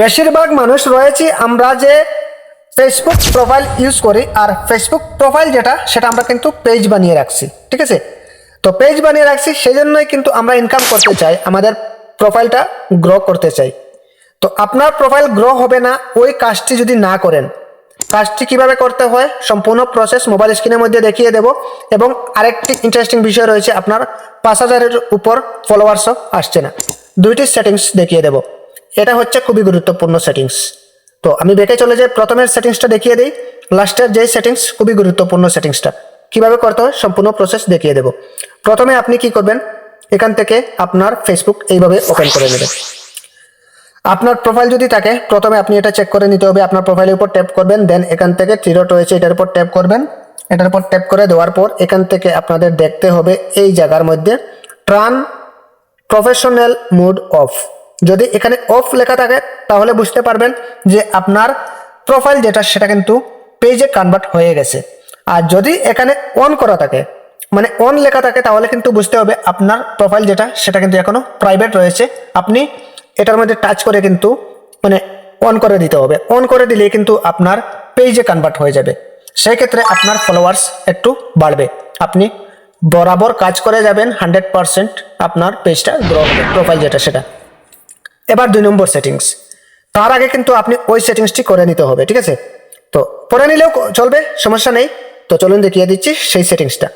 বেশিরভাগ মানুষ রয়েছে, আমরা যে ফেসবুক প্রোফাইল ইউজ করি আর ফেসবুক প্রোফাইল যেটা, সেটা আমরা কিন্তু পেজ বানিয়ে রাখছি, ঠিক আছে? তো পেজ বানিয়ে রাখছি সেই জন্যই কিন্তু আমরা ইনকাম করতে চাই, আমাদের প্রোফাইলটা গ্রো করতে চাই। তো আপনার প্রোফাইল গ্রো হবে না, ওই কাজটি যদি না করেন, কাজটি কীভাবে করতে হয়, সম্পূর্ণ প্রসেস মোবাইল স্ক্রিনের মধ্যে দেখিয়ে দেব এবং আরেকটি ইন্টারেস্টিং বিষয় রয়েছে, আপনার পাঁচ হাজারের উপর ফলোয়ার্সও আসছে না। দুইটি সেটিংস দেখিয়ে দেব। এটা হচ্ছে খুবই গুরুত্বপূর্ণ সেটিংস তো আমি বেঁকে চলে যাই, প্রথমের সেটিংসটা দেখিয়ে দিই। লাস্টের যে সেটিংস খুবই গুরুত্বপূর্ণ সেটিংসটা কীভাবে করতে হয়, সম্পূর্ণ প্রসেস দেখিয়ে দেব। প্রথমে আপনি কি করবেন, এখান থেকে আপনার ফেসবুক এইভাবে ওপেন করে নেবেন। আপনার প্রোফাইল যদি থাকে, প্রথমে আপনি এটা চেক করে নিতে হবে। আপনার প্রোফাইলের উপর ট্যাপ করবেন দেন এখান থেকে থ্রিডট রয়েছে, এটার উপর ট্যাপ করবেন। এটার উপর ট্যাপ করে দেওয়ার পর এখান থেকে আপনাদের দেখতে হবে এই জায়গার মধ্যে ট্রান প্রফেশনাল মুড অফ যদি এখানে অফ লেখা থাকে, তাহলে বুঝতে পারবেন যে আপনার প্রোফাইল যেটা, সেটা কিন্তু পেজে কনভার্ট হয়ে গেছে। আর যদি এখানে অন করা থাকে মানে অন লেখা থাকে, তাহলে কিন্তু বুঝতে হবে আপনার প্রোফাইল যেটা, সেটা কিন্তু এখনও প্রাইভেট রয়েছে। আপনি এটার মধ্যে টাচ করে কিন্তু মানে অন করে দিতে হবে। অন করে দিলে কিন্তু আপনার পেজে কনভার্ট হয়ে যাবে। সেই ক্ষেত্রে আপনার ফলোয়ার্স একটু বাড়বে। আপনি বরাবর কাজ করে যাবেন হান্ড্রেড পারসেন্ট আপনার পেজটা গ্রো হবে প্রোফাইল যেটা, সেটা। এবার দুই নম্বর সেটিংস তার আগে কিন্তু আপনি ওই সেটিংসটি করে নিতে হবে, ঠিক আছে? তো করে নিলেও চলবে, সমস্যা নেই। তো চলুন দেখিয়ে দিচ্ছি সেই সেটিংসটা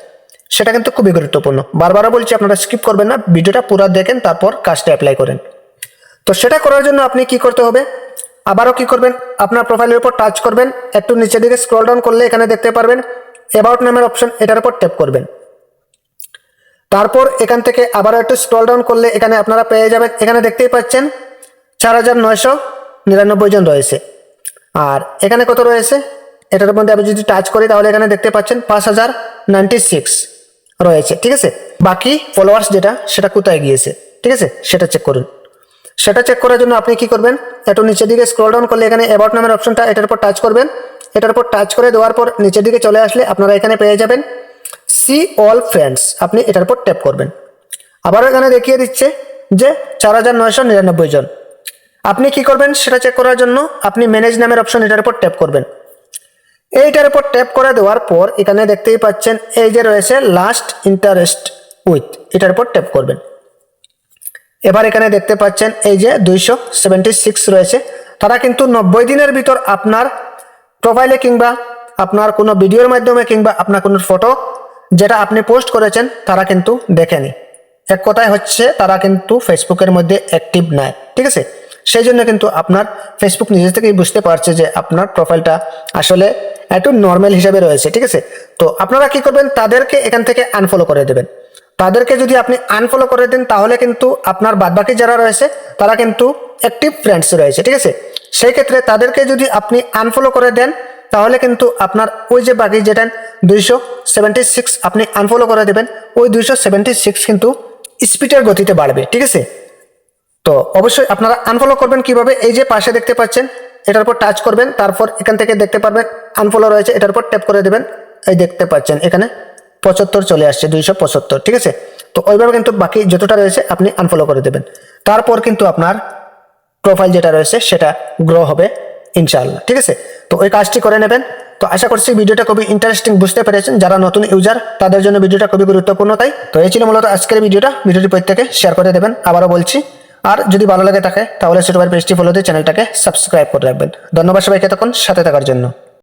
সেটা কিন্তু খুবই গুরুত্বপূর্ণ। বারবারও বলছি, আপনারা স্কিপ করবেন না, ভিডিওটা পুরো দেখেন, তারপর কাজটা অ্যাপ্লাই করেন। তো সেটা করার জন্য আপনি কি করতে হবে? আবারও কি করবেন? আপনার প্রোফাইলের উপর টাচ করবেন, একটু নিচের দিকে স্ক্রল ডাউন করলে এখানে দেখতে পারবেন অ্যাবাউট নামের অপশন এটার উপর ট্যাপ করবেন। তারপর এখান থেকে আবার একটু স্ক্রল ডাউন করলে এখানে আপনারা পেয়ে যাবেন। এখানে দেখতেই পাচ্ছেন, চার হাজার নয়শো নিরানব্বই জন রয়েছে। আর এখানে কত রয়েছে? এটার মধ্যে আমি যদি টাচ করি তাহলে এখানে দেখতে পাচ্ছেন পাঁচ হাজার নাইনটি সিক্স রয়েছে। ঠিক আছে? বাকি ফলোয়ার্স যেটা, সেটা কোথায় গিয়েছে? ঠিক আছে? সেটা চেক করুন। সেটা চেক করার জন্য আপনি কি করবেন? একটু নিচের দিকে স্ক্রল ডাউন করলে এখানে অ্যাবাউট নামের অপশনটা এটার উপর টাচ করবেন। এটার উপর টাচ করে দেওয়ার পর নিচের দিকে চলে আসলে আপনারা এখানে পেয়ে যাবেন। সি অল ফ্রেন্ডস, আপনি এটার উপর ট্যাপ করবেন। আবারও এখানে দেখিয়ে দিচ্ছে যে চার হাজার নয়শো নিরানব্বই জন। আপনি কি করবেন সেটা চেক করার জন্য আপনি ম্যানেজ নামের অপশন এটার উপর ট্যাপ করবেন। এইটার উপর ট্যাপ করে দেওয়ার পর এখানে দেখতেই পাচ্ছেন এই যে রয়েছে লাস্ট ইন্টারেস্ট উইথ এটার উপর ট্যাপ করবেন। এবার এখানে দেখতে পাচ্ছেন এই যে দুইশো সেভেন্টি সিক্স রয়েছে। তারা কিন্তু নব্বই দিনের ভিতর আপনার প্রোফাইলে কিংবা আপনার কোনো ভিডিওর মাধ্যমে কিংবা আপনার কোনো ফটো যেটা আপনি পোস্ট করেছেন, তারা কিন্তু দেখেনি। এক কথায় হচ্ছে, তারা কিন্তু ফেসবুকের মধ্যে অ্যাক্টিভ নাই, ঠিক আছে? সেই জন্য কিন্তু আপনার ফেসবুক নিজে থেকেই বুঝতে পারছে যে আপনার প্রোফাইলটা আসলে একটু নর্মাল হিসাবে রয়েছে, ঠিক আছে? তো আপনারা কি করবেন, তাদেরকে এখান থেকে আনফলো করে দেবেন। তাদেরকে যদি আপনি আনফলো করে দেন, তাহলে কিন্তু আপনার বাদবাকি যারা রয়েছে, তারা কিন্তু অ্যাক্টিভ ফ্রেন্ডস রয়েছে, ঠিক আছে? সেই ক্ষেত্রে তাদেরকে যদি আপনি আনফলো করে দেন, তাহলে কিন্তু আপনার ওই যে বাকি যেটা দুইশো সেভেন্টি সিক্স আপনি আনফলো করে দেবেন, ওই দুইশো সেভেন্টি সিক্স কিন্তু স্পিডের গতিতে বাড়বে, ঠিক আছে? তো অবশ্যই আপনারা আনফলো করবেন কীভাবে? এই যে পাশে দেখতে পাচ্ছেন, এটার উপর টাচ করবেন, তারপর এখান থেকে দেখতে পারবেন আনফলো রয়েছে, এটার উপর ট্যাপ করে দেবেন, এই দেখতে পাচ্ছেন, এখানে পঁচাত্তর চলে আসছে, দুইশো পঁচাত্তর, ঠিক আছে? তো ওইভাবে কিন্তু বাকি যতটা রয়েছে আপনি আনফলো করে দেবেন। তারপর কিন্তু আপনার প্রোফাইল যেটা রয়েছে, সেটা গ্রো হবে, ইনশাআল্লাহ, ঠিক আছে? তো ওই কাজটি করে নেবেন তো আশা করছি ভিডিওটা খুবই ইন্টারেস্টিং বুঝতে পেরেছেন? যারা নতুন ইউজার তাদের জন্য ভিডিওটা খুবই গুরুত্বপূর্ণ তাই। তো এই ছিল মূলত আজকের ভিডিওটা। ভিডিওটি প্রত্যেকে শেয়ার করে দেবেন, আবারও বলছি। আর যদি ভালো লাগে থাকে, তাহলে ছোটবার পেজটি ফলো দিয়ে চ্যানেলটাকে সাবস্ক্রাইব করে রাখবেন। ধন্যবাদ সবাইকে তখন, সাথে থাকার জন্য।